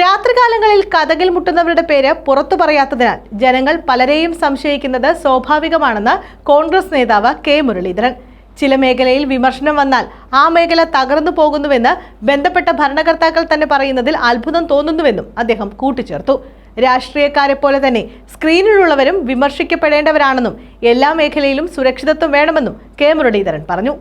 രാത്രികാലങ്ങളിൽ കഥകിൽ മുട്ടുന്നവരുടെ പേര് പുറത്തു പറയാത്തതിനാൽ ജനങ്ങൾ പലരെയും സംശയിക്കുന്നത് സ്വാഭാവികമാണെന്ന് കോൺഗ്രസ് നേതാവ് കെ മുരളീധരൻ. ചില മേഖലയിൽ വിമർശനം വന്നാൽ ആ മേഖല തകർന്നു പോകുന്നുവെന്ന് ബന്ധപ്പെട്ട ഭരണകർത്താക്കൾ തന്നെ പറയുന്നതിൽ അത്ഭുതം തോന്നുന്നുവെന്നും അദ്ദേഹം കൂട്ടിച്ചേർത്തു. രാഷ്ട്രീയക്കാരെ പോലെ തന്നെ സ്ക്രീനിലുള്ളവരും വിമർശിക്കപ്പെടേണ്ടവരാണെന്നും എല്ലാ മേഖലയിലും സുരക്ഷിതത്വം വേണമെന്നും കെ മുരളീധരൻ പറഞ്ഞു.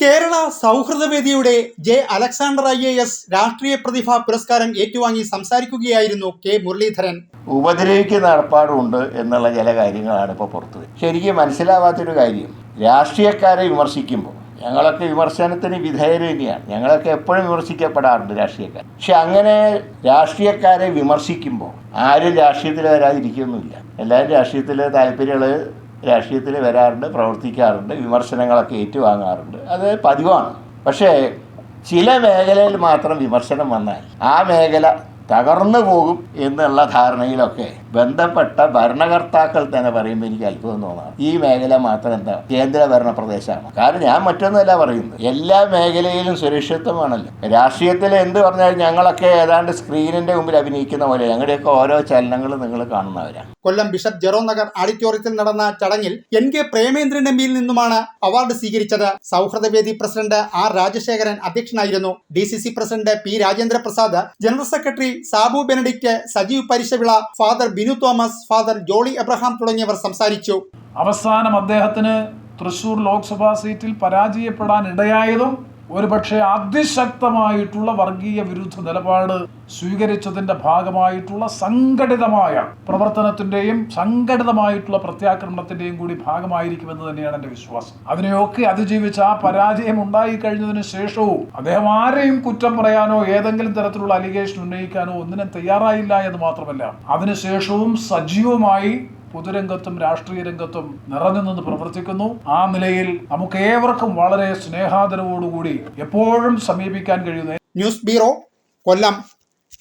Kerala സൗഹൃദവേദിയുടെ J Alexander I A S രാഷ്ട്രീയ പ്രതിഭാ പുരസ്കാരം ഏറ്റുവാങ്ങി സംസാരിക്കുകയായിരുന്നു കെ മുരളീധരൻ. ഉപദ്രവിക്കുന്ന നടപ്പാടുണ്ട് എന്നുള്ള ചില കാര്യങ്ങളാണ് ഇപ്പോൾ പുറത്ത്. ശരിക്കും മനസ്സിലാവാത്തൊരു കാര്യം. രാഷ്ട്രീയക്കാരെ വിമർശിക്കുമ്പോൾ ഞങ്ങളൊക്കെ വിമർശനത്തിന് വിധേയർ തന്നെയാണ്. ഞങ്ങളൊക്കെ എപ്പോഴും വിമർശിക്കപ്പെടാറുണ്ട് രാഷ്ട്രീയക്കാർ. പക്ഷെ അങ്ങനെ രാഷ്ട്രീയക്കാരെ വിമർശിക്കുമ്പോൾ ആരും രാഷ്ട്രീയത്തിൽ വരാതിരിക്കുകയൊന്നുമില്ല എല്ലാവരും രാഷ്ട്രീയത്തിൽ താല്പര്യങ്ങൾ രാഷ്ട്രീയത്തിൽ വരാറുണ്ട് പ്രവർത്തിക്കാറുണ്ട് വിമർശനങ്ങളൊക്കെ ഏറ്റുവാങ്ങാറുണ്ട്. അത് പതിവാണ്. പക്ഷേ ചില മേഖലയിൽ മാത്രം വിമർശനം വന്നാൽ ആ മേഖല തകർന്നു പോകും എന്നുള്ള ധാരണയിലൊക്കെ ബന്ധപ്പെട്ട ഭരണകർത്താക്കൾ തന്നെ പറയുമ്പോൾ എനിക്ക് അത്ഭുതം തോന്നാണ് ഈ മേഖല മാത്രം എന്താ കേന്ദ്ര ഭരണ പ്രദേശമാണ്. കാരണം ഞാൻ മറ്റൊന്നല്ല പറയുന്നത്. എല്ലാ മേഖലയിലും സുരക്ഷിത്വമാണല്ലോ രാഷ്ട്രീയത്തിൽ എന്ത് പറഞ്ഞാൽ ഞങ്ങളൊക്കെ ഏതാണ്ട് സ്ക്രീനിന്റെ മുമ്പിൽ അഭിനയിക്കുന്ന പോലെ ഞങ്ങളുടെയൊക്കെ ഓരോ ചലനങ്ങളും നിങ്ങൾ കാണുന്നവരാണ് കൊല്ലം ബിഷപ്പ് ജെറോ നഗർ ഓഡിറ്റോറിയത്തിൽ നടന്ന ചടങ്ങിൽ എൻ കെ പ്രേമേന്ദ്രൻ എംപിയിൽ നിന്നുമാണ് അവാർഡ് സ്വീകരിച്ചത്. സൗഹൃദവേദി പ്രസിഡന്റ് ആർ രാജശേഖരൻ അധ്യക്ഷനായിരുന്നു. D C C president P Rajendra Prasad general secretary Sabu Benedict Sajeev Parisavila father Binu Thomas father Jolly Abraham തുടങ്ങിയവർ സംസാരിച്ചു. അവസാനം അദ്ദേഹത്തിന് തൃശൂർ ലോക്സഭാ സീറ്റിൽ പരാജയപ്പെടാൻ ഇടയായതും ഒരുപക്ഷെ അതിശക്തമായിട്ടുള്ള വർഗീയ വിരുദ്ധ നിലപാട് സ്വീകരിച്ചതിന്റെ ഭാഗമായിട്ടുള്ള സംഘടിതമായ പ്രവർത്തനത്തിന്റെയും സംഘടിതമായിട്ടുള്ള പ്രത്യാക്രമണത്തിന്റെയും കൂടി ഭാഗമായിരിക്കുമെന്ന് തന്നെയാണ് എന്റെ വിശ്വാസം. അതിനെയൊക്കെ അതിജീവിച്ച ആ പരാജയം ഉണ്ടായി കഴിഞ്ഞതിന് ശേഷവും അദ്ദേഹം ആരെയും കുറ്റം പറയാനോ ഏതെങ്കിലും തരത്തിലുള്ള അലിഗേഷൻ ഉന്നയിക്കാനോ ഒന്നിനും തയ്യാറായില്ല എന്ന് മാത്രമല്ല അതിനുശേഷവും സജീവമായി പൊതുരംഗത്തും രാഷ്ട്രീയ രംഗത്തും നിറഞ്ഞു നിന്ന് പ്രവർത്തിക്കുന്നു. ആ നിലയിൽ നമുക്ക് ഏവർക്കും വളരെ സ്നേഹാദരവോടുകൂടി എപ്പോഴും സമീപിക്കാൻ കഴിയുന്ന ന്യൂസ് ബ്യൂറോ കൊല്ലം.